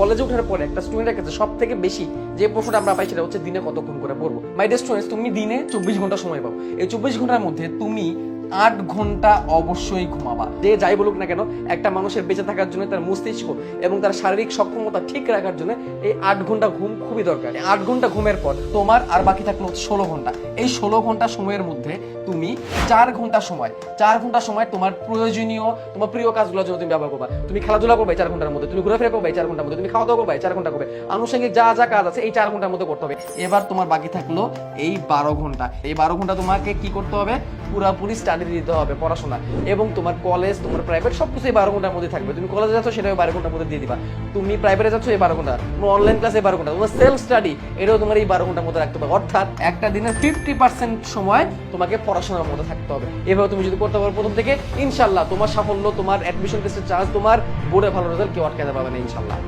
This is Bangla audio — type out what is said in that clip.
কলেজে ওঠার পরে একটা স্টুডেন্টের কাছে সব থেকে বেশি যে প্রশ্নটা আমরা পাই সেটা হচ্ছে দিনে কতক্ষণ করে পড়ব? মাই ডে স্টুডেন্টস তুমি দিনে চব্বিশ ঘণ্টা সময় পাও। এই চব্বিশ ঘণ্টার মধ্যে তুমি আট ঘণ্টা অবশ্যই ঘুমাবা। যে যাই বলুক না কেন, একটা মানুষের বেঁচে থাকার জন্য তার মস্তিষ্ক এবং তার শারীরিক সক্ষমতা ঠিক রাখার জন্য এই আট ঘণ্টা ঘুম খুবই দরকার। আট ঘণ্টা ঘুমের পর তোমার আর বাকি থাকল ষোলো ঘণ্টা। এই ষোলো ঘণ্টা সময়ের মধ্যে তুমি চার ঘণ্টা সময়, চার ঘণ্টা সময় তোমার প্রয়োজনীয়, তোমার প্রিয় কাজগুলোর জন্য তুমি ব্যবহার করবা। তুমি খেলাধুলা করবে চার ঘণ্টার মধ্যে, তুমি ঘোরাফেরা করবে চার ঘণ্টার মধ্যে, তুমি খাওয়া দাওয়া করবে চার ঘণ্টা করবে। আনুষঙ্গিক যা যা কাজ আছে এই চার ঘণ্টার মধ্যে করতে হবে। এবার তোমার বাকি থাকল এই বারো ঘণ্টা। এই বারো ঘণ্টা তোমাকে কি করতে হবে? পুরাপুরি স্টাডি দিতে হবে পড়াশোনা। এবং তোমার কলেজ তোমার প্রাইভেট সব কিছু এই বারো ঘণ্টার মধ্যে থাকবে। তুমি কলেজে যাচ্ছ, সেটাও বারো ঘণ্টার মধ্যে দিয়ে দিবা। তুমি প্রাইভেটে যাচ্ছ, এই বারো ঘণ্টা। তোমার অনলাইন ক্লাসে বারো ঘণ্টা। তোমার সেলফ স্টাডি এটাও তোমার এই বারো ঘণ্টার মধ্যে রাখতে হবে। অর্থাৎ একটা দিনের ফিফটি পার্সেন্ট সময় তোমাকে পড়াশোনার মধ্যে থাকতে হবে। এভাবে তুমি যদি করতে পারো প্রথম থেকে ইনশাল্লাহ তোমার সাফল্য, তোমার অ্যাডমিশন টেস্টের চান্স তোমার বোর্ডে ভালো রেজাল্ট কেউ আটকাতে পারবে না ইনশাল্লাহ